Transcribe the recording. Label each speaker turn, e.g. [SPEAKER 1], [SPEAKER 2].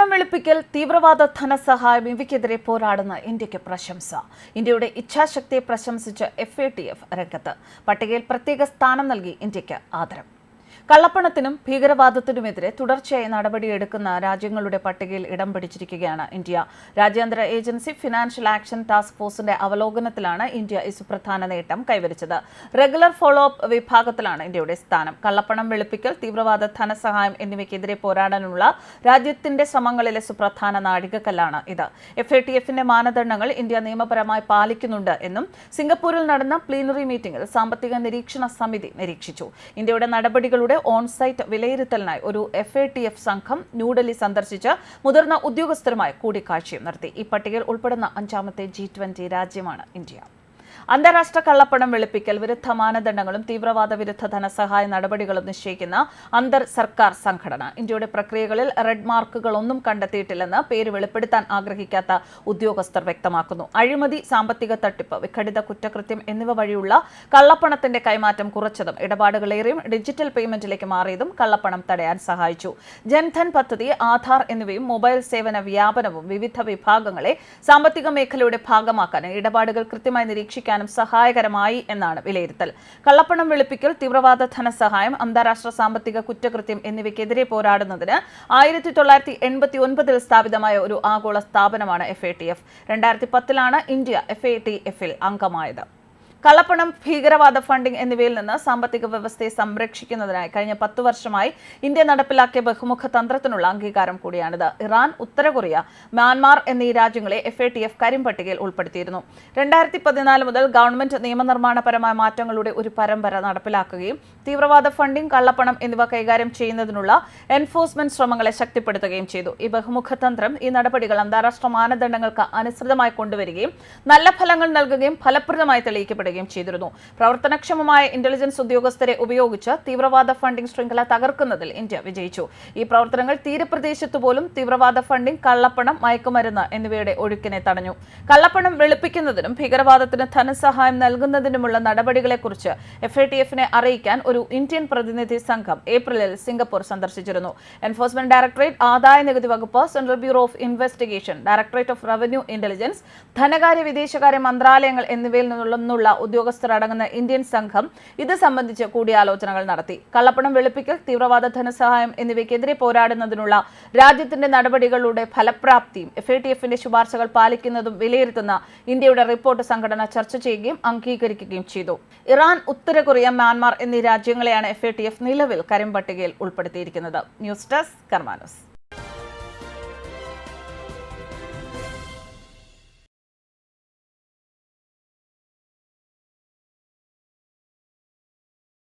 [SPEAKER 1] കള്ളപ്പണം വെളുപ്പിക്കൽ തീവ്രവാദ ധനസഹായം ഇവയ്ക്കെതിരെ പോരാടുന്ന ഇന്ത്യയ്ക്ക് പ്രശംസ. ഇന്ത്യയുടെ ഇച്ഛാശക്തിയെ പ്രശംസിച്ച് എഫ് എ ടി എഫ് രംഗത്ത്. പട്ടികയിൽ പ്രത്യേക സ്ഥാനം നൽകി ഇന്ത്യയ്ക്ക് ആദരം. കള്ളപ്പണത്തിനും ഭീകരവാദത്തിനുമെതിരെ തുടർച്ചയായി നടപടിയെടുക്കുന്ന രാജ്യങ്ങളുടെ പട്ടികയിൽ ഇടം പിടിച്ചിരിക്കുകയാണ് ഇന്ത്യ. രാജ്യാന്തര ഏജൻസി ഫിനാൻഷ്യൽ ആക്ഷൻ ടാസ്ക് ഫോഴ്സിന്റെ അവലോകനത്തിലാണ് ഇന്ത്യ ഈ സുപ്രധാന നേട്ടം കൈവരിച്ചത്. റെഗുലർ ഫോളോ അപ്പ് വിഭാഗത്തിലാണ് ഇന്ത്യയുടെ സ്ഥാനം. കള്ളപ്പണം വെളുപ്പിക്കൽ തീവ്രവാദ ധനസഹായം എന്നിവയ്ക്കെതിരെ പോരാടാനുള്ള രാജ്യത്തിന്റെ ശ്രമങ്ങളിലെ സുപ്രധാന നാഴികക്കല്ലാണ് ഇത്. എഫ് എ ടി എഫിന്റെ മാനദണ്ഡങ്ങൾ ഇന്ത്യ നിയമപരമായി പാലിക്കുന്നുണ്ട് എന്നും സിംഗപ്പൂരിൽ നടന്ന പ്ലീനറി മീറ്റിംഗിൽ സാമ്പത്തിക നിരീക്ഷണ സമിതി നിരീക്ഷിച്ചു. ഇന്ത്യയുടെ നടപടികളുടെ ഓൺസൈറ്റ് വിലയിരുത്തലിനായി ഒരു എഫ് എ ടി എഫ് സംഘം ന്യൂഡൽഹി സന്ദർശിച്ച് മുതിർന്ന ഉദ്യോഗസ്ഥരുമായി കൂടിക്കാഴ്ചയും നടത്തി. ഈ പട്ടികയിൽ ഉൾപ്പെടുന്ന അഞ്ചാമത്തെ ജി രാജ്യമാണ് ഇന്ത്യ. അന്താരാഷ്ട്ര കള്ളപ്പണം വെളുപ്പിക്കൽ വിരുദ്ധ മാനദണ്ഡങ്ങളും തീവ്രവാദ വിരുദ്ധ ധനസഹായ നടപടികളും നിശ്ചയിക്കുന്ന അന്തർ സർക്കാർ സംഘടന. ഇന്ത്യയുടെ പ്രക്രിയകളിൽ റെഡ് മാർക്കുകളൊന്നും കണ്ടെത്തിയിട്ടില്ലെന്ന് പേര് വെളിപ്പെടുത്താൻ ആഗ്രഹിക്കാത്ത ഉദ്യോഗസ്ഥർ വ്യക്തമാക്കുന്നു. അഴിമതി സാമ്പത്തിക തട്ടിപ്പ് വിഘടിത കുറ്റകൃത്യം എന്നിവ വഴിയുള്ള കള്ളപ്പണത്തിന്റെ കൈമാറ്റം കുറച്ചതും ഇടപാടുകളേറെയും ഡിജിറ്റൽ പേയ്മെന്റിലേക്ക് മാറിയതും കള്ളപ്പണം തടയാൻ സഹായിച്ചു. ജൻധൻ പദ്ധതി ആധാർ എന്നിവയും മൊബൈൽ സേവന വ്യാപനവും വിവിധ വിഭാഗങ്ങളെ സാമ്പത്തിക മേഖലയുടെ ഭാഗമാക്കാൻ ഇടപാടുകൾ കൃത്യമായി നിരീക്ഷിക്കാനും സഹായകരമായി എന്നാണ് വിലയിരുത്തൽ. കള്ളപ്പണം വെളുപ്പിക്കൽ തീവ്രവാദ ധനസഹായം അന്താരാഷ്ട്ര സാമ്പത്തിക കുറ്റകൃത്യം എന്നിവയ്ക്കെതിരെ പോരാടുന്നതിന് ആയിരത്തി തൊള്ളായിരത്തി എൺപത്തി ഒൻപതിൽ സ്ഥാപിതമായ ഒരു ആഗോള സ്ഥാപനമാണ് എഫ് എ ടി എഫ് രണ്ടായിരത്തി പത്തിലാണ് ഇന്ത്യ എഫ് എ ടി എഫിൽ അംഗമായത്. കള്ളപ്പണം ഭീകരവാദ ഫണ്ടിംഗ് എന്നിവയിൽ നിന്ന് സാമ്പത്തിക വ്യവസ്ഥയെ സംരക്ഷിക്കുന്നതിനായി കഴിഞ്ഞ പത്ത് വർഷമായി ഇന്ത്യ നടപ്പിലാക്കിയ ബഹുമുഖ തന്ത്രത്തിനുള്ള അംഗീകാരം കൂടിയാണിത്. ഇറാൻ ഉത്തര കൊറിയ മ്യാൻമാർ എന്നീ രാജ്യങ്ങളെ എഫ് എ ടി എഫ് കരിമ്പട്ടികയിൽ ഉൾപ്പെടുത്തിയിരുന്നു. രണ്ടായിരത്തി പതിനാല് മുതൽ ഗവൺമെന്റ് നിയമനിർമ്മാണപരമായ മാറ്റങ്ങളുടെ ഒരു പരമ്പര നടപ്പിലാക്കുകയും തീവ്രവാദ ഫണ്ടിംഗ് കള്ളപ്പണം എന്നിവ കൈകാര്യം ചെയ്യുന്നതിനുള്ള എൻഫോഴ്സ്മെന്റ് ശ്രമങ്ങളെ ശക്തിപ്പെടുത്തുകയും ചെയ്തു. ഈ ബഹുമുഖ തന്ത്രം ഈ നടപടികൾ അന്താരാഷ്ട്ര മാനദണ്ഡങ്ങൾക്ക് അനുസൃതമായി കൊണ്ടുവരികയും നല്ല ഫലങ്ങൾ നൽകുകയും ഫലപ്രദമായി തെളിയിക്കപ്പെടുകയും ചെയ്തിരുന്നു. പ്രവർത്തനക്ഷമമായ ഇന്റലിജൻസ് ഉദ്യോഗസ്ഥരെ ഉപയോഗിച്ച് തീവ്രവാദ ഫണ്ടിംഗ് ശൃംഖല തകർക്കുന്നതിൽ ഇന്ത്യ വിജയിച്ചു. ഈ പ്രവർത്തനങ്ങൾ തീരപ്രദേശത്ത് പോലും തീവ്രവാദ ഫണ്ടിംഗ് കള്ളപ്പണം മയക്കുമരുന്ന് എന്നിവയുടെ ഒഴുക്കിനെ തടഞ്ഞു. കള്ളപ്പണം വെളുപ്പിക്കുന്നതിനും ഭീകരവാദത്തിന് ധനസഹായം നൽകുന്നതിനുമുള്ള നടപടികളെക്കുറിച്ച് എഫ് എ ടി എഫിനെ അറിയിക്കാൻ ഒരു ഇന്ത്യൻ പ്രതിനിധി സംഘം ഏപ്രിലിൽ സിംഗപ്പൂർ സന്ദർശിച്ചിരുന്നു. എൻഫോഴ്സ്മെന്റ് ഡയറക്ടറേറ്റ് ആദായ നികുതി വകുപ്പ് central bureau of investigation directorate of revenue intelligence ധനകാര്യ വിദേശകാര്യ മന്ത്രാലയങ്ങൾ എന്നിവയിൽ നിന്നുള്ള ഉദ്യോഗസ്ഥർ അടങ്ങുന്ന ഇന്ത്യൻ സംഘം ഇത് സംബന്ധിച്ച് കൂടിയാലോചനകൾ നടത്തി. കള്ളപ്പണം വെളുപ്പിക്കൽ തീവ്രവാദ ധനസഹായം എന്നിവയ്ക്കെതിരെ പോരാടുന്നതിനുള്ള രാജ്യത്തിന്റെ നടപടികളുടെ ഫലപ്രാപ്തിയും എഫ് എ ടി എഫിന്റെ ശുപാർശകൾ പാലിക്കുന്നതും വിലയിരുത്തുന്ന ഇന്ത്യയുടെ റിപ്പോർട്ട് സംഘടന ചർച്ച ചെയ്യുകയും അംഗീകരിക്കുകയും ചെയ്തു. ഇറാൻ ഉത്തര കൊറിയ മ്യാൻമാർ എന്നീ രാജ്യങ്ങളെയാണ് എഫ് എ ടി എഫ് നിലവിൽ കരിമ്പട്ടികയിൽ ഉൾപ്പെടുത്തിയിരിക്കുന്നത്. News desk കർമാനോസ്.